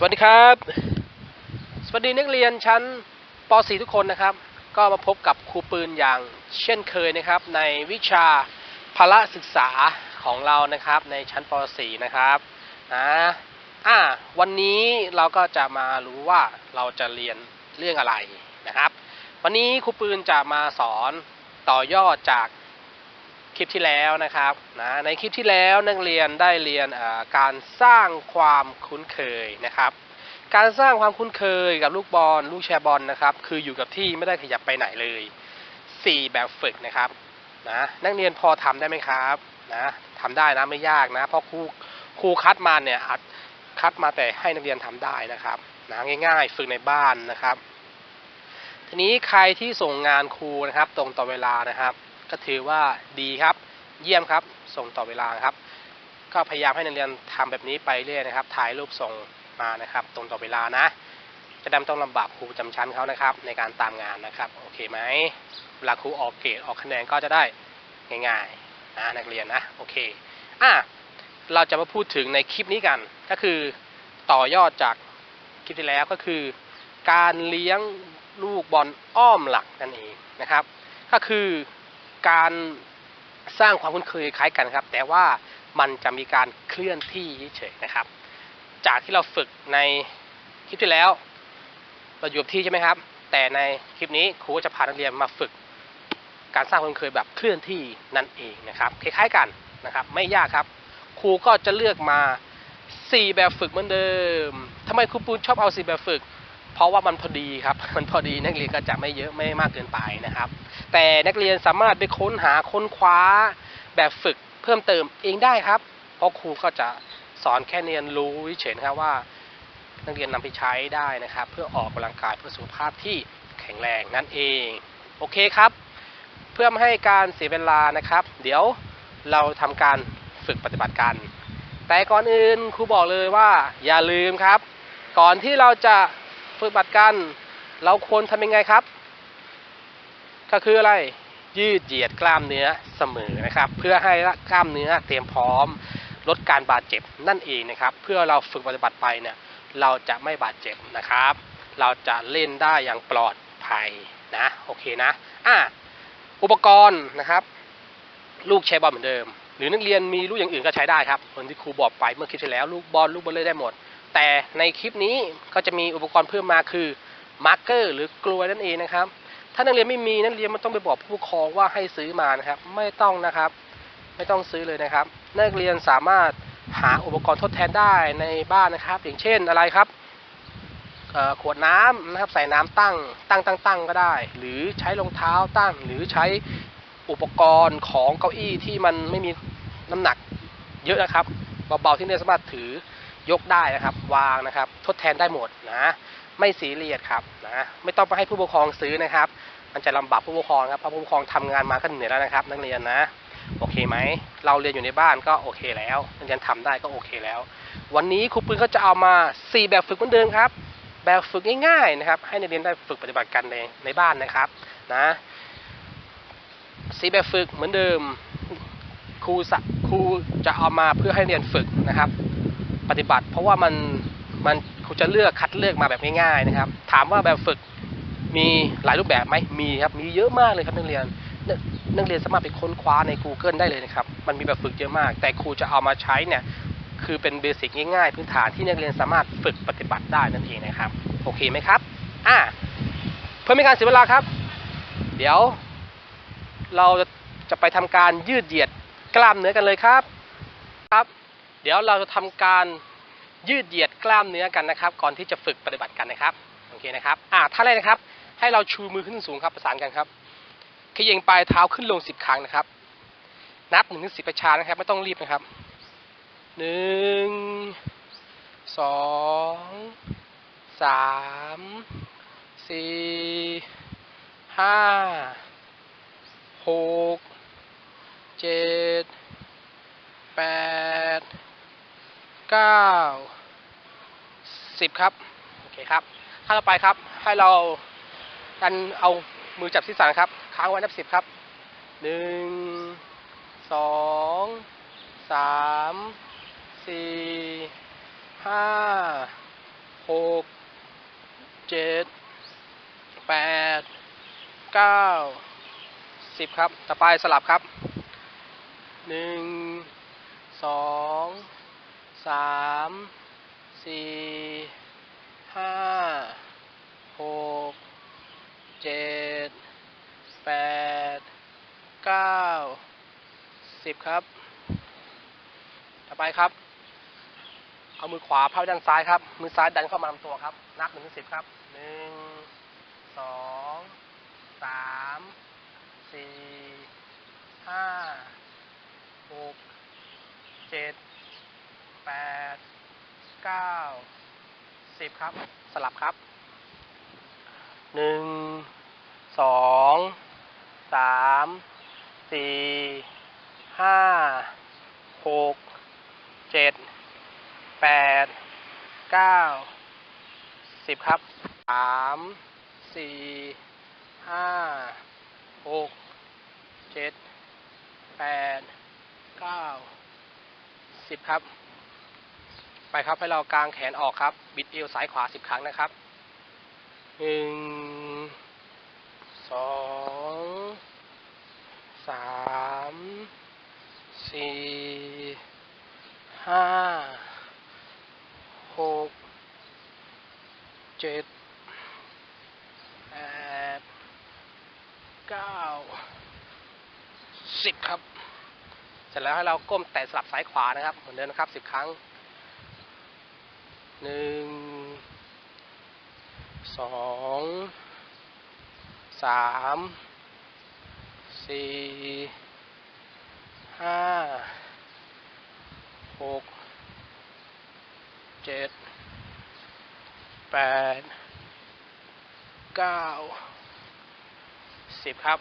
สวัสดีครับ สวัสดีนักเรียนชั้นป .4 ทุกคนนะครับ ก็มาพบกับครูปืนอย่างเช่นเคยนะครับ ในวิชาพละศึกษาของเรานะครับในชั้นป .4 นะครับนะอ่าวันนี้เราก็จะมารู้ว่าเราจะเรียนเรื่องอะไรนะครับ วันนี้ครูปืนจะมาสอนต่อยอดจาก คลิปที่แล้วนะครับนะในคลิปที่แล้วนักเรียนได้เรียนการสร้างความคุ้นเคยนะครับ การสร้างความคุ้นเคยกับลูกบอลลูกแชร์บอลนะครับ คืออยู่กับที่ไม่ได้ขยับไปไหนเลย 4 แบบฝึกนะครับนะนักเรียนพอทำได้ไหมครับนะทำได้นะไม่ยากนะ เพราะครูครูคัดมาเนี่ยอัดคัดมาแต่ให้นักเรียนทำได้นะครับนะง่าย ๆ ฝึกในบ้านนะครับ ทีนี้ใครที่ส่งงานครูนะครับ ตรงต่อเวลานะครับ ก็ถือว่าดีครับ เยี่ยมครับ ส่งต่อเวลาครับ ก็พยายามให้นักเรียนทำแบบนี้ไปเรื่อยนะครับ ถ่ายรูปส่งมานะครับ ตรงต่อเวลานะ จะด้ไม่ต้องลำบากครูประจำชั้นเขานะครับ ในการตามงานนะครับ โอเคไหมเวลาครูออกเกรดออกคะแนนก็จะได้ง่ายๆนะนักเรียนนะ โอเค อะ เราจะมาพูดถึงในคลิปนี้กัน ก็คือต่อยอดจากคลิปที่แล้วก็คือ การเลี้ยงลูกบอลอ้อมหลักนั่นเองนะครับ ก็คือ การสร้างความคุ้นเคยคล้ายกันครับ แต่ว่ามันจะมีการเคลื่อนที่เฉยๆนะครับ จากที่เราฝึกในคลิปที่แล้ว เราอยู่กับที่ใช่ไหมครับ แต่ในคลิปนี้ครูก็จะพานักเรียนมาฝึก การสร้างความคุ้นเคยแบบเคลื่อนที่นั่นเองนะครับ คล้ายๆกันนะครับ ไม่ยากครับ ครูก็จะเลือกมา 4 แบบฝึกเหมือนเดิมทำไมครูปูนชอบเอา 4 แบบฝึก เพราะว่ามันพอดีครับ มันพอดีนักเรียนก็จะไม่เยอะไม่มากเกินไปนะครับ แต่นักเรียนสามารถไปค้นหาค้นคว้าแบบฝึกเพิ่มเติมเองได้ครับ เพราะครูก็จะสอนแค่เรียนรู้เฉยๆครับว่า นักเรียนนำไปใช้ได้นะครับ เพื่อออกกำลังกายเพื่อสุขภาพที่แข็งแรงนั่นเอง โอเคครับ เพื่อไม่ให้การเสียเวลานะครับ เดี๋ยวเราทำการฝึกปฏิบัติกัน แต่ก่อนอื่นครูบอกเลยว่าอย่าลืมครับ ก่อนที่เราจะ ฝึกบัติกัน เราควรทำยังไงครับ ก็คืออะไร ยืดเหยียดกล้ามเนื้อเสมอนะครับ เพื่อให้กล้ามเนื้อเตรียมพร้อม ลดการบาดเจ็บนั่นเองนะครับ เพื่อเราฝึกปฏิบัติไปเนี่ยเราจะไม่บาดเจ็บนะครับ เราจะเล่นได้อย่างปลอดภัยนะโอเคนะอะอุปกรณ์นะครับ ลูกใช้บอลเหมือนเดิม หรือนักเรียนมีลูกอย่างอื่นก็ใช้ได้ครับเหมือนที่ครูบอกไปเมื่อคลิปที่แล้วลูกบอลลูกบอลเล่ได้หมด แต่ในคลิปนี้ก็จะมีอุปกรณ์เพิ่มมาคือมาร์กเกอร์หรือกลวยนั่นเองนะครับ ถ้านักเรียนไม่มีนักเรียนมันต้องไปบอกผู้ปกครองว่าให้ซื้อมานะครับ ไม่ต้องนะครับ ไม่ต้องซื้อเลยนะครับ นักเรียนสามารถหาอุปกรณ์ทดแทนได้ในบ้านนะครับ อย่างเช่นอะไรครับขวดน้ำนะครับใส่น้ำตั้งตั้งตั้งตั้งก็ได้ หรือใช้รองเท้าตั้ง หรือใช้อุปกรณ์ของเก้าอี้ที่มันไม่มีน้ำหนักเยอะนะครับเบาๆที่นักเรียนสามารถถือ ยกได้นะครับ วางนะครับ ทดแทนได้หมดนะไม่สีเรียดครับนะไม่ต้องไปให้ผู้ปกครองซื้อนะครับ มันจะลำบากผู้ปกครองครับเพราะผู้ปกครองทำงานมาก็เหนื่อยแล้วนะครับ นักเรียนนะ โอเคไหมเราเรียนอยู่ในบ้านก็โอเคแล้วนักเรียนทำได้ก็โอเคแล้ว วันนี้ครูปืนก็จะเอามา 4 แบบฝึกเหมือนเดิมครับ แบบฝึกง่ายๆนะครับให้นักเรียนได้ฝึกปฏิบัติกันในในบ้านนะครับนะสี่แบบฝึกเหมือนเดิมครูสะครูจะเอามาเพื่อให้เรียนฝึกนะครับ ปฏิบัติ เพราะว่ามันมันครูจะเลือกคัดเลือกมาแบบง่ายๆนะครับ ถามว่าแบบฝึกมีหลายรูปแบบไหมมีครับ มีเยอะมากเลยครับนักเรียนนักเรียนสามารถไปค้นคว้าใน Google ได้เลยนะครับ มันมีแบบฝึกเยอะมาก แต่ครูจะเอามาใช้เนี่ย คือเป็นเบสิกง่ายๆ พื้นฐานที่นักเรียนสามารถฝึกปฏิบัติได้นั่นเองนะครับ โอเคไหมครับ อ่า เพื่อไม่ให้การเสียเวลาครับ เดี๋ยว เราจะไปทำการยืดเหยียดกล้ามเนื้อกันเลยครับ เดี๋ยวเราจะทำการยืดเหยียดกล้ามเนื้อกันนะครับ ก่อนที่จะฝึกปฏิบัติกันนะครับโอเคนะครับอ่าท่าแรกนะครับ ให้เราชูมือขึ้นสูงครับประสานกันครับเขย่งปลายเท้าขึ้นลงสิบครั้งนะครับ นับหนึ่งถึงสิบประชานะครับ ไม่ต้องรีบนะครับหนึ่งสองสามสี่ห้าหกเจ็ดแปด เก้าสิบครับ โอเคครับท่าต่อไปครับ ให้เราดันเอามือจับที่สันครับ ค้างไว้นับสิบครับหนึ่งสองสามสี่ห้าหกเจ็ดแปดเก้าสิบครับ ต่อไปสลับครับหนึ่งสอง สามสี่ห้าหกเจ็ดแปดเก้าสิบครับ ต่อไปครับ เอามือขวาพับด้านซ้ายครับ มือซ้ายดันเข้ามาลำตัวครับ นับหนึ่งถึงสิบครับหนึ่งสองสามสี่ห้าหกเจ็ด แปดเก้าสิบครับ สลับครับหนึ่งสองสามสี่ห้าหกเจ็ดแปดเก้าสิบครับสามสี่ห้าหกเจ็ดแปดเก้าสิบครับ ไปครับให้เรากางแขนออกครับ บิดเอวซ้ายขวาสิบครั้งนะครับหนึ่งสองสามสี่ห้าหกเจ็ดแปดเก้าสิบครับ เสร็จแล้วให้เราก้มแตะสลับซ้ายขวานะครับ เหมือนเดิมนะครับสิบครั้ง หนึ่งสองสามสี่ห้าหกเจ็ดแปดเก้าสิบครับ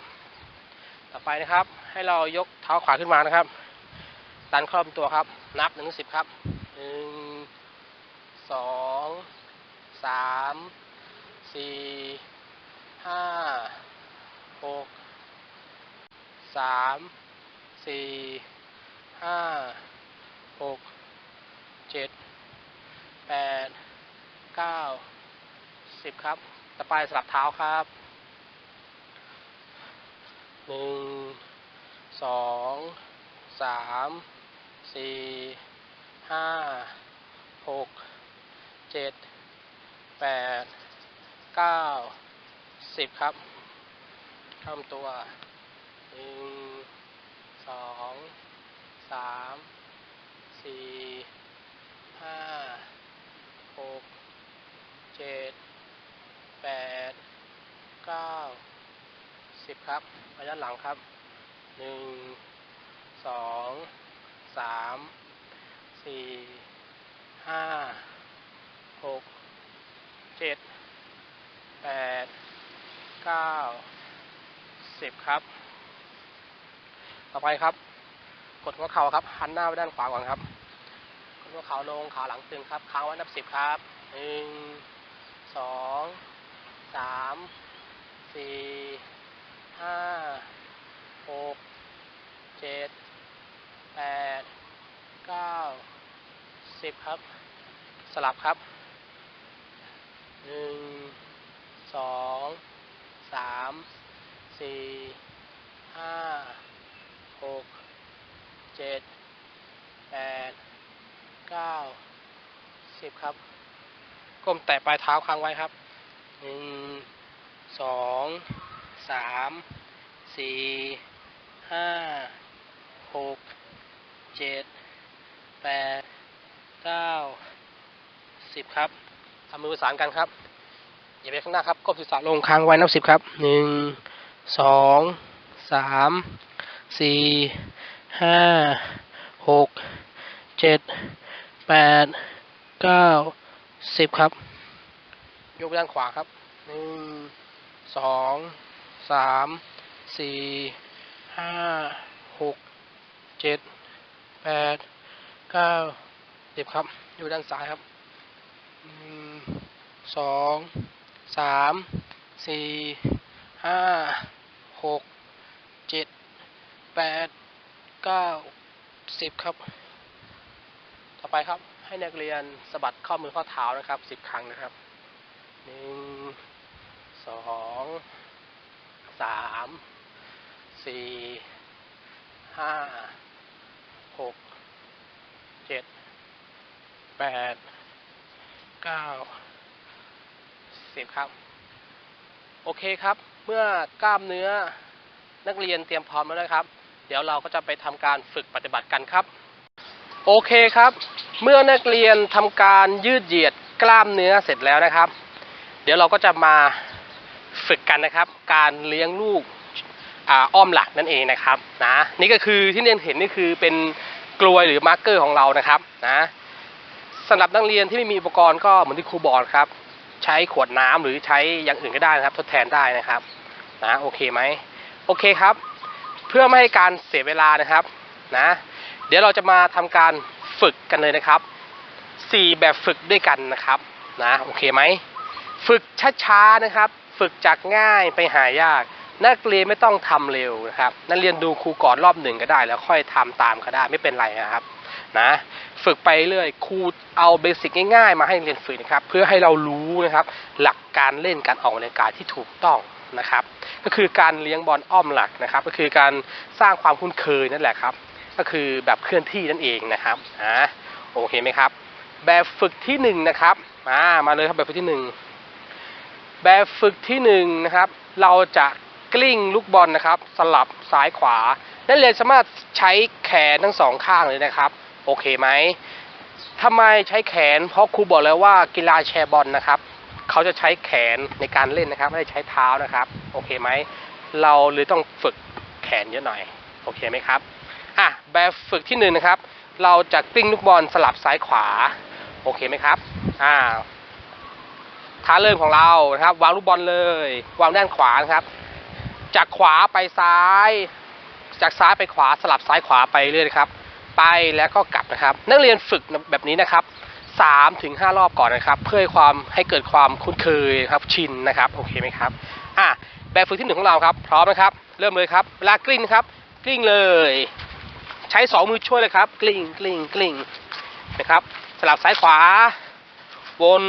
ต่อไปนะครับให้เรายกเท้าขวาขึ้นมานะครับ ดันเข้าลำตัวครับ นับหนึ่งถึงสิบครับ สองสามสี่ห้าหกสามสี่ห้าหกเจ็ดแปดเก้าสิบครับ ต่อไปสลับเท้าครับหนึ่งสองสามสี่ห้าหก เจ็ดแปดเก้าสิบครับทำตัวหนึ่งสองสามสี่ห้าหกเจ็ดแปดเก้าสิบครับระยะหลังครับหนึ่งสองสามสี่ห้า หกเจ็ดแปดเก้าสิบครับ ต่อไปครับ กดหัวเข่าครับ หันหน้าไปด้านขวาก่อนครับกดหัวเข่าลงขาหลังตึงครับค้างไว้นับสิบครับหนึ่งสองสามสี่ห้าหกเจ็ดแปดเก้าสิบครับ สลับครับ หนึ่งสองสามสี่ห้าหกเจ็ดแปดเก้าสิบครับ ก้มแตะปลายเท้าค้างไว้ครับหนึ่งสองสามสี่ห้าหกเจ็ดแปดเก้าสิบครับ ทำมือประสานกันครับอย่าไปข้างหน้าครับก้มศีรษะลงค้างไว้นับสิบครับหนึ่งสองสามสี่ห้าหกเจ็ดแปดเก้าสิบครับ ยกไปด้านขวาครับหนึ่งสองสามสี่ห้าหกเจ็ดแปดเก้าสิบครับ อยู่ด้านซ้ายครับ สองสามสี่ห้าหกเจ็ดแปดเก้าสิบครับ ต่อไปครับให้นักเรียนสะบัดข้อมือข้อเท้านะครับสิบครั้งนะครับหนึ่งสองสามสี่ห้าหกเจ็ดแปดเก้า สิบครับ โอเคครับ เมื่อกล้ามเนื้อนักเรียนเตรียมพร้อมแล้วนะครับ เดี๋ยวเราก็จะไปทำการฝึกปฏิบัติกันครับ โอเคครับ เมื่อนักเรียนทำการยืดเหยียดกล้ามเนื้อเสร็จแล้วนะครับ เดี๋ยวเราก็จะมาฝึกกันนะครับ การเลี้ยงลูกอาอ้อมหลักนั่นเองนะครับนะนี่ก็คือที่เรียนเห็นนี่คือเป็นกลวยหรือมาร์กเกอร์ของเรานะครับนะสำหรับนักเรียนที่ไม่มีอุปกรณ์ก็เหมือนที่ครูบอกครับ ใช้ขวดน้ำหรือใช้อย่างอื่นก็ได้นะครับ ทดแทนได้นะครับนะโอเคไหมโอเคครับ เพื่อไม่ให้การเสียเวลานะครับนะเดี๋ยวเราจะมาทำการฝึกกันเลยนะครับ 4 แบบฝึกด้วยกันนะครับนะโอเคไหมฝึกช้าๆนะครับ ฝึกจากง่ายไปหายาก นักเรียนไม่ต้องทำเร็วนะครับ นักเรียนดูครูก่อนรอบหนึ่งก็ได้ แล้วค่อยทำตามก็ได้ไม่เป็นไรนะครับ นะฝึกไปเรื่อยครูเอาเบสิกง่ายๆ มาให้เรียนฝึกนะครับ เพื่อให้เรารู้นะครับ หลักการเล่นการออกกำลังกายที่ถูกต้องนะครับ ก็คือการเลี้ยงบอลอ้อมหลักนะครับ ก็คือการสร้างความคุ้นเคยนั่นแหละครับ ก็คือแบบเคลื่อนที่นั่นเองนะครับอ่าโอเคไหมครับ แบบฝึกที่หนึ่งนะครับมามาเลยครับแบบฝึกที่หนึ่งแบบฝึกที่หนึ่งนะครับเราจะกลิ้งลูกบอลนะครับ สลับซ้ายขวานักเรียนสามารถใช้แขนทั้งสองข้างเลยนะครับ โอเคไหมทำไมใช้แขน เพราะครูบอกแล้วว่ากีฬาแชร์บอลนะครับ เขาจะใช้แขนในการเล่นนะครับ ไม่ได้ใช้เท้านะครับ โอเคไหม เราเลยต้องฝึกแขนเยอะหน่อย โอเคไหมครับ อะ แบบฝึกที่หนึ่งนะครับ เราจะกลิ้งลูกบอลสลับซ้ายขวา โอเคไหมครับ อ่าท่าเริ่มของเรานะครับ วางลูกบอลเลย วางด้านขวานะครับ จากขวาไปซ้าย จากซ้ายไปขวาสลับซ้ายขวาไปเรื่อยครับ ไปแล้วก็กลับนะครับ นักเรียนฝึกแบบนี้นะครับสามถึงห้ารอบก่อนนะครับ เพื่อให้ความให้เกิดความคุ้นเคยครับชินนะครับโอเคไหมครับอะแบบฝึกที่หนึ่งของเราครับ พร้อมนะครับ เริ่มเลยครับเวลากลิ้งครับ กลิ้งเลย ใช้สองมือช่วยเลยครับ กลิ้งกลิ้งกลิ้งนะครับ สลับซ้ายขวา วน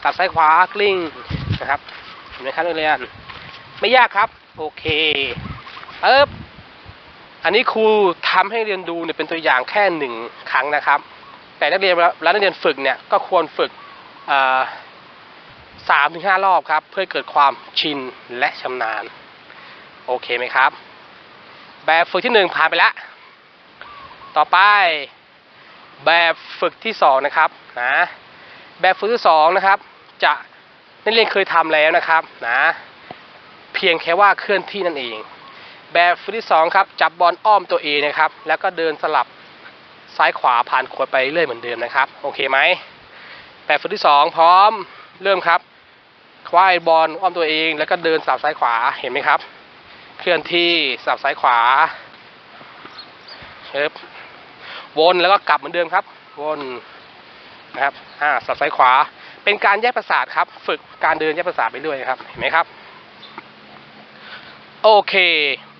สลับซ้ายขวากลิ้งนะครับเห็นไหมครับนักเรียนไม่ยากครับ โอเคเอ๊บ อันนี้ครูทำให้เรียนดูเนี่ยเป็นตัวอย่างแค่หนึ่งครั้งนะครับ แต่นักเรียนแล้วนักเรียนฝึกเนี่ยก็ควรฝึกสามถึงห้ารอบครับ เพื่อเกิดความชินและชำนาญ โอเคไหมครับ แบบฝึกที่หนึ่งผ่านไปแล้วต่อไปแบบฝึกที่สองนะครับนะแบบฝึกที่สองนะครับ จะนักเรียนเคยทำแล้วนะครับนะเพียงแค่ว่าเคลื่อนที่นั่นเอง แบบฝึกที่สองครับจับบอลอ้อมตัวเองนะครับ แล้วก็เดินสลับซ้ายขวาผ่านขวดไปเรื่อยเหมือนเดิมนะครับ โอเคไหมแบบฝึกที่สองพร้อมเริ่มครับคว้ายบอลอ้อมตัวเอง แล้วก็เดินสลับซ้ายขวาเห็นไหมครับ เคลื่อนที่สลับซ้ายขวาเชิบวนแล้วก็กลับเหมือนเดิมครับ วนนะครับอ่าสลับซ้ายขวา เป็นการแยกประสาทครับ ฝึกการเดินแยกประสาทไปเรื่อยครับ เห็นไหมครับ โอเค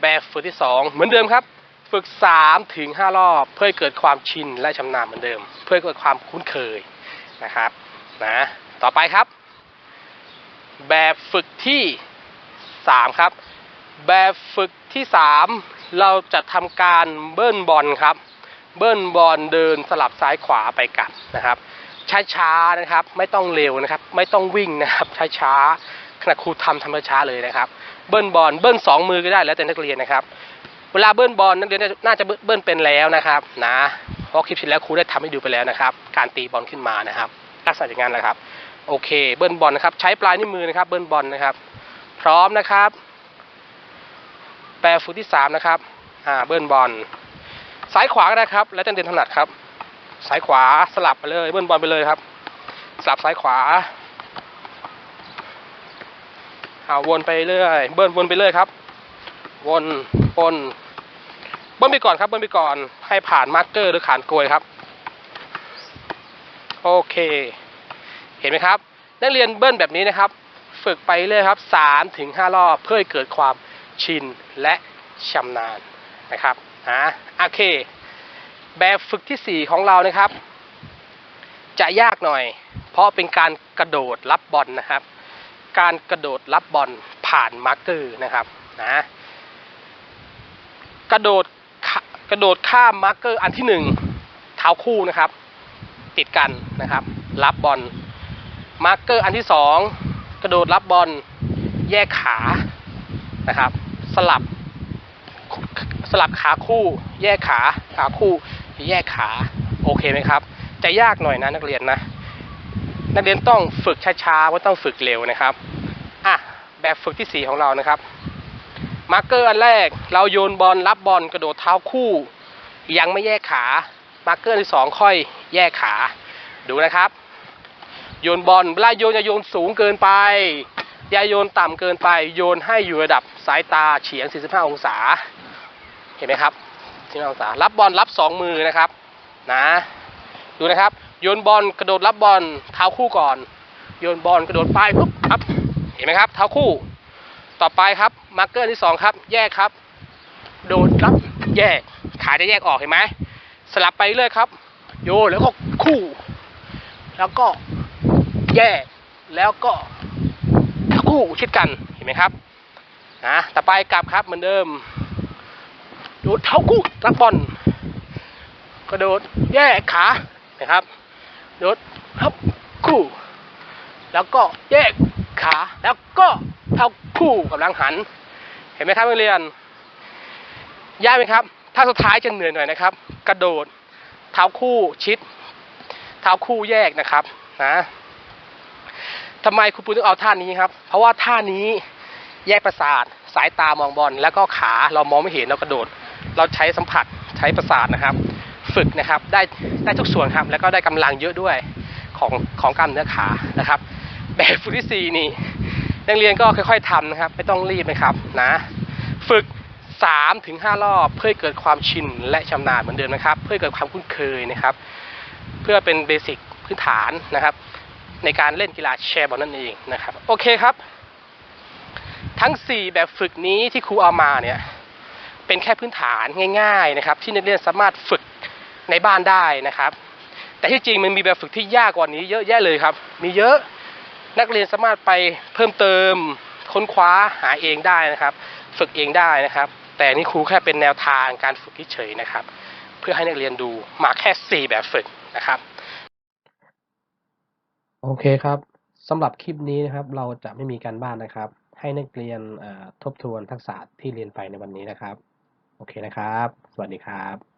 แบบฝึกที่สองเหมือนเดิมครับ ฝึกสามถึงห้ารอบ เพื่อให้เกิดความชินและชำนาญเหมือนเดิม เพื่อเกิดความคุ้นเคยนะครับนะต่อไปครับ แบบฝึกที่สามครับ แบบฝึกที่สามเราจะทำการเบิ้ลบอลครับ เบิ้ลบอลเดินสลับซ้ายขวาไปกลับนะครับช้าๆนะครับ ไม่ต้องเร็วนะครับ ไม่ต้องวิ่งนะครับช้าๆ ขณะครูทำทำช้าๆเลยนะครับ เบิ้ลบอลเบิ้ลสองมือก็ได้แล้วแต่นักเรียนนะครับ เวลาเบิ้ลบอลนักเรียนน่าจะเบิ้ลเป็นแล้วนะครับนะเพราะคลิปที่แล้วครูได้ทำให้ดูไปแล้วนะครับ การตีบอลขึ้นมานะครับลักษณะอย่างนั้นแหละครับ โอเค เบิ้ลบอลนะครับ ใช้ปลายนิ้วมือนะครับ เบิ้ลบอลนะครับ พร้อมนะครับ แปรฟุตที่สามนะครับ อ่า เบิ้ลบอล ซ้ายขวาก็ได้ครับ แล้วแต่เด่นถนัดครับ ซ้ายขวาสลับไปเลย เบิ้ลบอลไปเลยครับ สลับซ้ายขวา เอาวนไปเรื่อย เบิ้ลวนไปเรื่อยครับ วนวนเบิ้ลไปก่อนครับ เบิ้ลไปก่อน ให้ผ่านมาร์กเกอร์หรือขานกลวยครับ โอเค เห็นไหมครับ นักเรียนเบิ้ลแบบนี้นะครับ ฝึกไปเรื่อยครับสามถึงห้ารอบเพื่อให้เกิดความชินและชำนาญนะครับอะโอเค แบบฝึกที่สี่ของเรานะครับ จะยากหน่อย เพราะเป็นการกระโดดรับบอลนะครับ การกระโดดรับบอลผ่านมาร์กเกอร์นะครับนะกระโดดกระโดดข้ามมาร์กเกอร์อันที่หนึ่งเท้าคู่นะครับ ติดกันนะครับ รับบอลมาร์กเกอร์อันที่สองกระโดดรับบอลแยกขานะครับ สลับสลับขาคู่แยกขาขาคู่แยกขาโอเคไหมครับ จะยากหน่อยนะนักเรียนนะ นักเรียนต้องฝึกช้าๆว่าต้องฝึกเร็วนะครับอะแบบฝึกที่ 4 ของเรานะครับ มาร์เกอร์อันแรกเราโยนบอลรับบอลกระโดดเท้าคู่ ยังไม่แยกขา มาร์เกอร์ที่สองค่อยแยกขา ดูนะครับ โยนบอลเวลาโยนอย่าโยนสูงเกินไป อย่าโยนต่ำเกินไป โยนให้อยู่ระดับสายตาเฉียง 45 องศา เห็นไหมครับ45องศา รับบอลรับสองมือนะครับ นะ ดูนะครับ โยนบอลกระโดดรับบอลเท้าคู่ก่อน โยนบอลกระโดดไปปุ๊บครับ เห็นไหมครับ เท้าคู่ ต่อไปครับมาร์เกอร์ที่สองครับ แยกครับ โดดรับแยก ขาจะแยกออกเห็นไหมสลับไปเรื่อยครับ โยนแล้วก็คู่ แล้วก็แยกแล้วก็คู่ชิดกันเห็นไหมครับนะต่อไปกลับครับเหมือนเดิมโดดเท้าคู่รับบอลกระโดดแยกขานะครับ โดดทับคู่ แล้วก็แยกขา แล้วก็เท้าคู่กำลังหัน เห็นไหมครับนักเรียน ยากไหมครับ ถ้าสุดท้ายจะเหนื่อยหน่อยนะครับ กระโดด เท้าคู่ชิด เท้าคู่แยกนะครับ นะทำไมครูปูต้องเอาท่านี้ครับ เพราะว่าท่านี้แยกประสาท สายตามองบอล แล้วก็ขาเรามองไม่เห็นเรากระโดด เราใช้สัมผัสใช้ประสาทนะครับ ฝึกนะครับได้ได้ทุกส่วนครับ แล้วก็ได้กำลังเยอะด้วยของของกล้ามเนื้อขานะครับ แบบฝึกที่สี่นี่นักเรียนก็ค่อยๆทำนะครับ ไม่ต้องรีบนะครับนะ ฝึก3ถึง5รอบเพื่อเกิดความชินและชำนาญเหมือนเดิมนะครับ เพื่อเกิดความคุ้นเคยนะครับ เพื่อเป็นเบสิกพื้นฐานนะครับ ในการเล่นกีฬาแชร์บอลนั่นเองนะครับ โอเคครับ ทั้ง 4 แบบฝึกนี้ที่ครูเอามาเนี่ยเป็นแค่พื้นฐานง่าย ๆนะครับ ที่นักเรียนสามารถฝึก ในบ้านได้นะครับ แต่ที่จริงมันมีแบบฝึกที่ยากกว่านี้เยอะแยะเลยครับ มีเยอะนักเรียนสามารถไปเพิ่มเติมค้นคว้าหาเองได้นะครับ ฝึกเองได้นะครับ แต่นี่ครูแค่เป็นแนวทางการฝึกเฉยนะครับ เพื่อให้นักเรียนดูมาแค่ 4 แบบฝึกนะครับ โอเคครับสำหรับคลิปนี้นะครับ เราจะไม่มีการบ้านนะครับ ให้นักเรียนทบทวนทักษะที่เรียนไปในวันนี้นะครับ โอเคนะครับ สวัสดีครับ